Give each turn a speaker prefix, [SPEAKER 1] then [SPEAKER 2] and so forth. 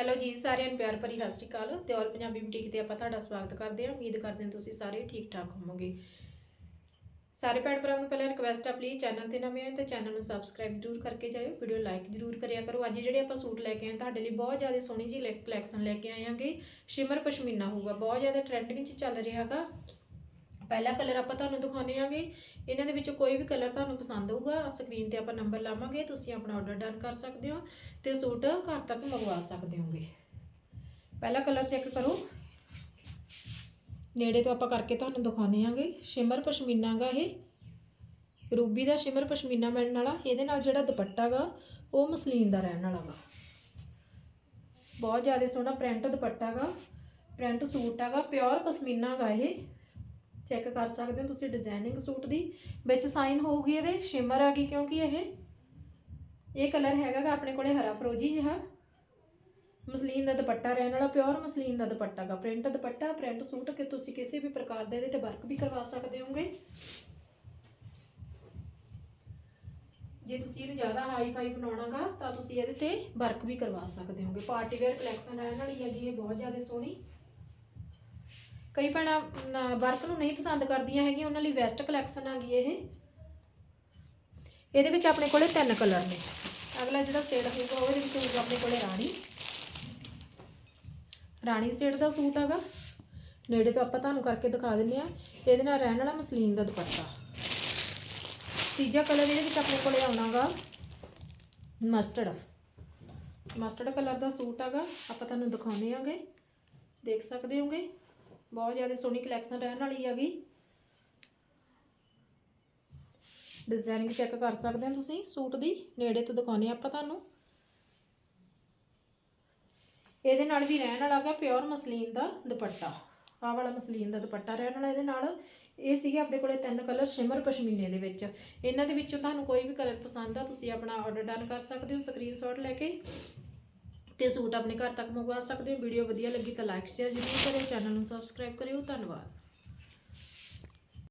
[SPEAKER 1] Hello ਜੀ, ਸਾਰਿਆਂ ਨੂੰ ਪਿਆਰ ਭਰੀ ਸਤਿ ਸ਼੍ਰੀ ਅਕਾਲ ਦਿਓਲ ਪੰਜਾਬੀ ਬੁਟੀਕ ਤੇ ਆਪਾਂ ਤੁਹਾਡਾ ਸਵਾਗਤ ਕਰਦੇ ਹਾਂ। ਉਮੀਦ ਕਰਦੇ ਹਾਂ ਤੁਸੀਂ ਸਾਰੇ ਠੀਕ ਠਾਕ ਹੋਵੋਗੇ। ਸਾਰੇ ਭੈਣ ਭਰਾਵਾਂ ਨੂੰ ਪਹਿਲਾਂ ਰਿਕਵੈਸਟ ਆ ਪਲੀਜ਼ ਚੈਨਲ ਤੇ ਨਵੇਂ ਹੋ ਤਾਂ ਚੈਨਲ ਨੂੰ ਸਬਸਕ੍ਰਾਈਬ ਜ਼ਰੂਰ ਕਰਕੇ ਜਾਇਓ ਵੀਡੀਓ ਲਾਈਕ ਜ਼ਰੂਰ ਕਰਿਆ ਕਰੋ। ਅੱਜ ਜਿਹੜੇ ਆਪਾਂ ਸੂਟ ਲੈ ਕੇ ਆਏ ਤੁਹਾਡੇ ਲਈ ਬਹੁਤ ਜ਼ਿਆਦਾ ਸੋਹਣੀ ਜੀ ਕਲੈਕਸ਼ਨ ਲੈ ਕੇ ਆਏ ਆਂਗੇ ਸ਼ਿਮਰ ਪਸ਼ਮੀਨਾ ਹੋਊਗਾ, ਬਹੁਤ ਜ਼ਿਆਦਾ ਟ੍ਰੈਂਡਿੰਗ 'ਚ ਚੱਲ ਰਿਹਾ ਹੈਗਾ। ਪਹਿਲਾ ਕਲਰ ਆਪਾਂ ਤੁਹਾਨੂੰ ਦਿਖਾਉਂਦੇ ਆਂਗੇ ਇਹਨਾਂ ਦੇ ਵਿੱਚੋਂ ਕੋਈ ਵੀ ਕਲਰ ਤੁਹਾਨੂੰ ਪਸੰਦ ਹੋਊਗਾ ਸਕਰੀਨ ਤੇ ਆਪਾਂ ਨੰਬਰ ਲਾਵਾਂਗੇ, ਤੁਸੀਂ ਆਪਣਾ ਆਰਡਰ ਡਨ ਕਰ ਸਕਦੇ ਹੋ ਤੇ ਸੂਟ ਘਰ ਤੱਕ ਮੰਗਵਾ ਸਕਦੇ ਹੋਗੇ। ਪਹਿਲਾ ਕਲਰ ਚੈੱਕ ਕਰੋ। ਨੇੜੇ ਤੋਂ ਆਪਾਂ ਕਰਕੇ ਤੁਹਾਨੂੰ ਦਿਖਾਉਂਦੇ ਆਂਗੇ ਸ਼ਿਮਰ ਪਸ਼ਮੀਨਾ ਗਾ ਇਹ। ਰੂਬੀ ਦਾ ਸ਼ਿਮਰ ਪਸ਼ਮੀਨਾ ਮਿਲਣ ਵਾਲਾ। ਇਹਦੇ ਨਾਲ ਜਿਹੜਾ ਦੁਪੱਟਾ ਗਾ, ਉਹ ਮਸਲੀਨ ਦਾ ਰਹਿਣ ਵਾਲਾ ਗਾ ਬਹੁਤ ਜ਼ਿਆਦਾ ਸੋਹਣਾ ਪ੍ਰਿੰਟ ਦੁਪੱਟਾ ਗਾ। ਪ੍ਰਿੰਟ ਸੂਟ ਹੈਗਾ ਪਿਓਰ ਪਸ਼ਮੀਨਾ ਗਾ ਇਹ। ਚੈੱਕ ਕਰ ਸਕਦੇ ਹੋ ਤੁਸੀਂ ਡਿਜ਼ਾਈਨਿੰਗ ਸੂਟ ਦੀ। ਵਿੱਚ ਸਾਈਨ ਹੋਊਗੀ ਇਹਦੇ, ਸ਼ਿਮਰ ਆ ਗਈ ਕਿਉਂਕਿ ਇਹ। ਇਹ ਕਲਰ ਹੈਗਾ ਆਪਣੇ ਕੋਲੇ ਹਰਾ ਫਰੋਜੀ ਜਿਹਾ। ਮਸਲੀਨ ਦਾ ਦੁਪੱਟਾ ਰਹਿਣ ਵਾਲਾ, ਪਿਓਰ ਮਸਲੀਨ ਦਾ ਦੁਪੱਟਾ ਗਾ। ਪ੍ਰਿੰਟ ਦੁਪੱਟਾ, ਪ੍ਰਿੰਟ ਸੂਟ ਕਿ ਤੁਸੀਂ ਕਿਸੇ ਵੀ ਪ੍ਰਕਾਰ ਦੇ ਇਹਦੇ ਤੇ ਵਰਕ ਵੀ ਕਰਵਾ ਸਕਦੇ ਹੋਗੇ। ਜੇ ਤੁਸੀਂ ਇਹਨੂੰ ਜ਼ਿਆਦਾ ਹਾਈ ਫਾਈ ਬਣਾਉਣਾਗਾ ਤਾਂ ਤੁਸੀਂ ਇਹਦੇ ਤੇ ਵਰਕ ਵੀ ਕਰਵਾ ਸਕਦੇ ਹੋਗੇ। ਪਾਰਟੀ ਵੇਅਰ ਕਲੈਕਸ਼ਨ ਰਹਿਣ ਵਾਲੀ ਹੈਗੀ, ਇਹ ਬਹੁਤ ਜ਼ਿਆਦਾ ਸੋਹਣੀ। ਕਈ ਭੈਣਾਂ ਵਰਕ ਨੂੰ ਨਹੀਂ ਪਸੰਦ ਕਰਦੀਆਂ ਹੈਗੀਆਂ, ਉਹਨਾਂ ਲਈ ਵੈਸਟ ਕਲੈਕਸ਼ਨ ਆ ਗਈ ਇਹ। ਇਹਦੇ ਵਿੱਚ ਆਪਣੇ ਕੋਲੇ ਤਿੰਨ ਕਲਰ ਨੇ। ਅਗਲਾ ਜਿਹੜਾ ਸ਼ੇਡ ਹੋਊਗਾ ਉਹਦੇ ਵਿੱਚ ਹੋਊਗਾ ਆਪਣੇ ਕੋਲੇ ਰਾਣੀ। ਰਾਣੀ ਸ਼ੇਡ ਦਾ ਸੂਟ ਹੈਗਾ। ਨੇੜੇ ਤੋਂ ਆਪਾਂ ਤੁਹਾਨੂੰ ਕਰਕੇ ਦਿਖਾ ਦਿੰਨੇ ਆ ਇਹਦੇ ਨਾਲ ਰਹਿਣ ਵਾਲਾ ਮਸਲੀਨ ਦਾ ਦੁਪੱਟਾ। ਤੀਜਾ ਕਲਰ ਇਹਦੇ ਵਿੱਚ ਆਪਣੇ ਕੋਲੇ ਆਉਣਾਗਾ, ਮਸਟਰਡ। ਮਸਟਰਡ ਕਲਰ ਦਾ ਸੂਟ ਹੈਗਾ। ਆਪਾਂ ਤੁਹਾਨੂੰ ਦਿਖਾਉਂਦੇ ਆਂਗੇ ਦੇਖ ਸਕਦੇ ਹੋਗੇ। ਬਹੁਤ ਜ਼ਿਆਦਾ ਸੋਹਣੀ ਕਲੈਕਸ਼ਨ ਰਹਿਣ ਵਾਲੀ ਹੈਗੀ। ਡਿਜ਼ਾਈਨਿੰਗ ਚੈੱਕ ਕਰ ਸਕਦੇ ਹੋ ਤੁਸੀਂ, ਸੂਟ ਦੀ, ਨੇੜੇ ਤੋਂ ਦਿਖਾਉਨੇ ਆਪਾਂ ਤੁਹਾਨੂੰ। ਇਹਦੇ ਨਾਲ ਵੀ ਰਹਿਣ ਵਾਲਾ ਹੈਗਾ ਪਿਓਰ ਮਸਲੀਨ ਦਾ ਦੁਪੱਟਾ। ਆਹ ਵਾਲਾ ਮਸਲੀਨ ਦਾ ਦੁਪੱਟਾ ਰਹਿਣ ਵਾਲਾ ਇਹਦੇ ਨਾਲ। ਇਹ ਸੀਗੇ ਆਪਣੇ ਕੋਲੇ ਤਿੰਨ ਕਲਰ ਸ਼ਿਮਰ ਪਸ਼ਮੀਨੇ ਦੇ ਵਿੱਚ। ਇਹਨਾਂ ਦੇ ਵਿੱਚੋਂ ਤੁਹਾਨੂੰ ਕੋਈ ਵੀ ਕਲਰ ਪਸੰਦ ਆ, ਤੁਸੀਂ ਆਪਣਾ ਆਰਡਰ ਡਨ ਕਰ ਸਕਦੇ ਹੋ ਸਕਰੀਨਸ਼ਾਟ ਲੈ ਕੇ। ਤੇ ਸੂਟ ਆਪਣੇ ਘਰ ਤੱਕ ਮੰਗਵਾ ਸਕਦੇ ਹੋ। ਵੀਡੀਓ ਵਧੀਆ ਲੱਗੀ ਤਾਂ ਲਾਈਕ ਸ਼ੇਅਰ ਜ਼ਰੂਰ ਕਰਿਓ। ਚੈਨਲ ਨੂੰ ਸਬਸਕ੍ਰਾਈਬ ਕਰਿਓ। ਧੰਨਵਾਦ।